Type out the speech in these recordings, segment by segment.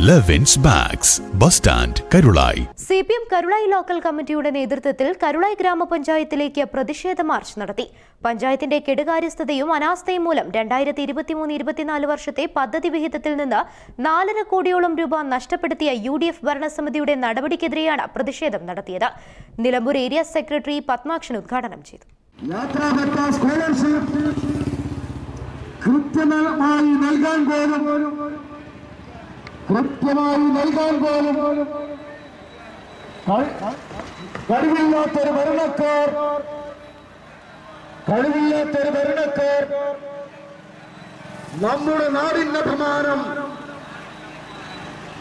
Levins bags bus stand Karulayi C P M Karulayi local കമ്മിറ്റിയുടെ നേതൃത്വത്തിൽ കരുളായി ഗ്രാമപഞ്ചായത്തിലേക്ക് പ്രതിഷേധ March നടത്തി. പഞ്ചായത്തിന്റെ കെടുകാര്യസ്ഥതയും അനാസ്ഥയും മൂലം രണ്ടായിരത്തി ഇരുപത്തിമൂന്ന് ഇരുപത്തിനാല് വർഷത്തെ പദ്ധതി വിഹിതത്തിൽ നിന്ന് നാലര കോടിയോളം രൂപ നഷ്ടപ്പെടുത്തിയ യു ഡി എഫ് ഭരണസമിതിയുടെ നടപടിക്കെതിരെയാണ് പ്രതിഷേധം നടത്തിയത്. നിലമ്പൂർ ഏരിയ സെക്രട്ടറി പത്മാക്ഷൻ ഉദ്ഘാടനം ചെയ്തു. കൃത്യമായി നൽകാൻ പോലും കൃത്യമായി നൽകാൻ പോലും കഴി- കഴിവില്ലാത്തൊരു ഭരണക്കാർ കഴിവില്ലാത്തൊരു ഭരണക്കാർ നമ്മുടെ നാടിന്റെ അഭിമാനം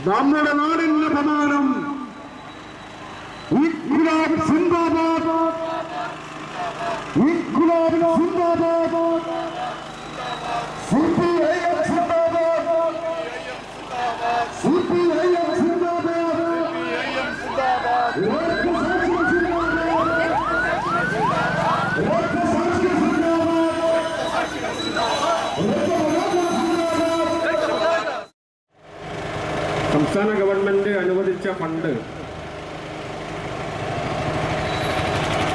നമ്മുടെ നാടിന്റെ അഭിമാനം ഇൻക്ലാബ് സിന്ദാബാദ് ഇൻക്ലാബ് സിന്ദാബാദ് സംസ്ഥാന ഗവൺമെന്റ് അനുവദിച്ച ഫണ്ട്.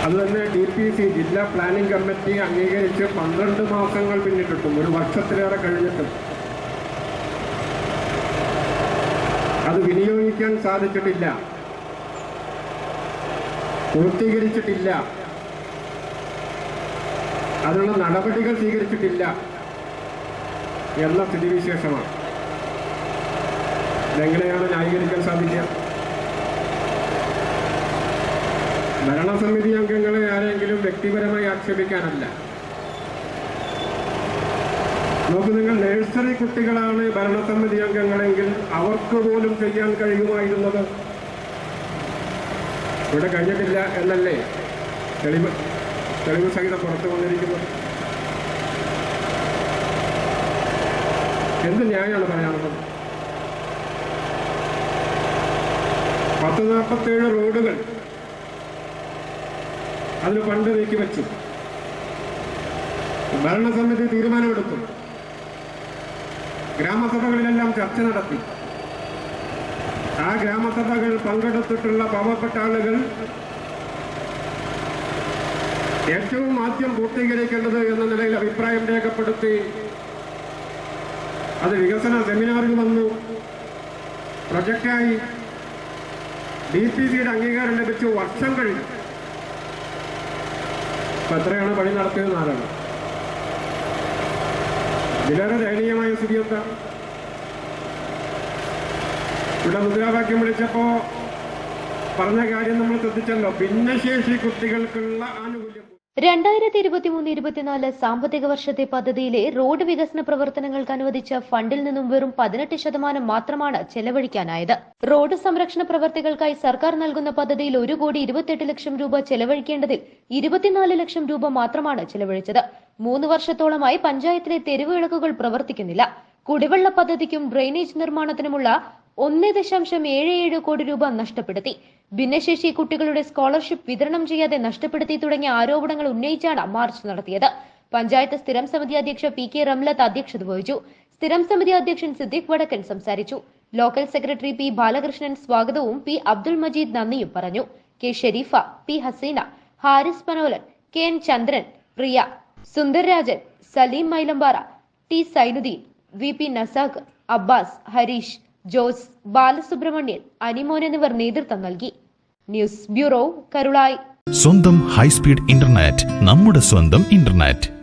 അത് തന്നെ ഡി പി സി ജില്ലാ പ്ലാനിംഗ് കമ്മിറ്റി അംഗീകരിച്ച് പന്ത്രണ്ട് മാസങ്ങൾ പിന്നിട്ടിട്ടും ഒരു വർഷത്തിലേറെ കഴിഞ്ഞിട്ടും. അത് വിനിയോഗിക്കാൻ സാധിച്ചിട്ടില്ല. പൂർത്തീകരിച്ചിട്ടില്ല. അതിനുള്ള നടപടികൾ സ്വീകരിച്ചിട്ടില്ല എന്ന സ്ഥിതിവിശേഷമാണ്. ഇതെങ്ങനെയാണ് ന്യായീകരിക്കാൻ സാധിക്കുക? ഭരണസമിതി അംഗങ്ങളെ ആരെങ്കിലും വ്യക്തിപരമായി ആക്ഷേപിക്കാനല്ല. നോക്ക് നിങ്ങൾ നഴ്സറി കുട്ടികളാണ് ഭരണസമിതി അംഗങ്ങളെങ്കിൽ അവർക്ക് പോലും ചെയ്യാൻ കഴിയുമായിരുന്നത്? ഇവിടെ കഴിഞ്ഞിട്ടില്ല എന്നല്ലേ തെളിവ് തെളിവ് സഹിതം പുറത്തു വന്നിരിക്കുന്നത് എന്ത് ന്യായമാണ് പറയാനുള്ളത്? പത്ത് നാൽപ്പത്തേഴ് റോഡുകൾ അതിന് പണ്ട് നീക്കി വെച്ചു. ഭരണസമിതി തീരുമാനമെടുത്തു. ഗ്രാമസഭകളിലെല്ലാം ചർച്ച നടത്തി. ആ ഗ്രാമസഭകൾ പങ്കെടുത്തിട്ടുള്ള പാവപ്പെട്ട ആളുകൾ ഏറ്റവും ആദ്യം പൂർത്തീകരിക്കേണ്ടത് എന്ന നിലയിൽ അഭിപ്രായം രേഖപ്പെടുത്തി അത് വികസന സെമിനാറിൽ വന്നു. പ്രൊജക്റ്റായി ഡി പി സിയുടെ അംഗീകാരം ലഭിച്ചു. വർഷം കഴിഞ്ഞു അപ്പൊ എത്രയാണ് പണി നടത്തിയത് നാലാണ് ഇതിലേറെ ദയനീയമായ സ്ഥിതി ഇവിടെ മുദ്രാവാക്യം വിളിച്ചപ്പോ പറഞ്ഞ കാര്യം നമ്മൾ ശ്രദ്ധിച്ചല്ലോ. ഭിന്നശേഷി കുട്ടികൾക്കുള്ള ആനുകൂല്യം. രണ്ടായിരത്തി ഇരുപത്തിമൂന്ന് ഇരുപത്തിനാല് സാമ്പത്തിക വർഷത്തെ പദ്ധതിയിലെ റോഡ് വികസന പ്രവർത്തനങ്ങൾക്ക് അനുവദിച്ച ഫണ്ടിൽ നിന്നും വെറും പതിനെട്ട് ശതമാനം മാത്രമാണ് ചെലവഴിക്കാനായത്. റോഡ് സംരക്ഷണ പ്രവർത്തികൾക്കായി സർക്കാർ നൽകുന്ന പദ്ധതിയിൽ ഒരു കോടി ഇരുപത്തിയെട്ട് ലക്ഷം രൂപ ചെലവഴിക്കേണ്ടതിൽ ഇരുപത്തിനാല് ലക്ഷം രൂപ മാത്രമാണ് ചെലവഴിച്ചത്. മൂന്ന് വർഷത്തോളമായി പഞ്ചായത്തിലെ തെരുവ് വിളക്കുകൾ പ്രവർത്തിക്കുന്നില്ല. കുടിവെള്ള പദ്ധതിക്കും ഡ്രെയിനേജ് നിർമ്മാണത്തിനുമുള്ള ഒന്ന് ദശാംശം ഏഴ് ഏഴ് കോടി രൂപ നഷ്ടപ്പെടുത്തി. ഭിന്നശേഷി കുട്ടികളുടെ സ്കോളർഷിപ്പ് വിതരണം ചെയ്യാതെ നഷ്ടപ്പെടുത്തി തുടങ്ങിയ ആരോപണങ്ങൾ ഉന്നയിച്ചാണ് മാർച്ച് നടത്തിയത്. പഞ്ചായത്ത് സ്ഥിരം സമിതി അധ്യക്ഷ പി കെ റംലത്ത് അധ്യക്ഷത വഹിച്ചു. സ്ഥിരം സമിതി അധ്യക്ഷൻ സിദ്ദിഖ് വടക്കൻ സംസാരിച്ചു. ലോക്കൽ സെക്രട്ടറി പി ബാലകൃഷ്ണൻ സ്വാഗതവും പി അബ്ദുൾ മജീദ് നന്ദിയും പറഞ്ഞു. K Sherifa P Haseena Haris Panolan K N Chandran Priya Sundarrajan Saleem Mylampara T Sainuddin V P Nasakh Abbas Harish Jose Balasubramanian Animon എന്നിവർ നേതൃത്വം നൽകി. News bureau Karulayi. സ്വന്തം ഹൈസ്പീഡ് ഇന്റർനെറ്റ് നമ്മുടെ സ്വന്തം internet.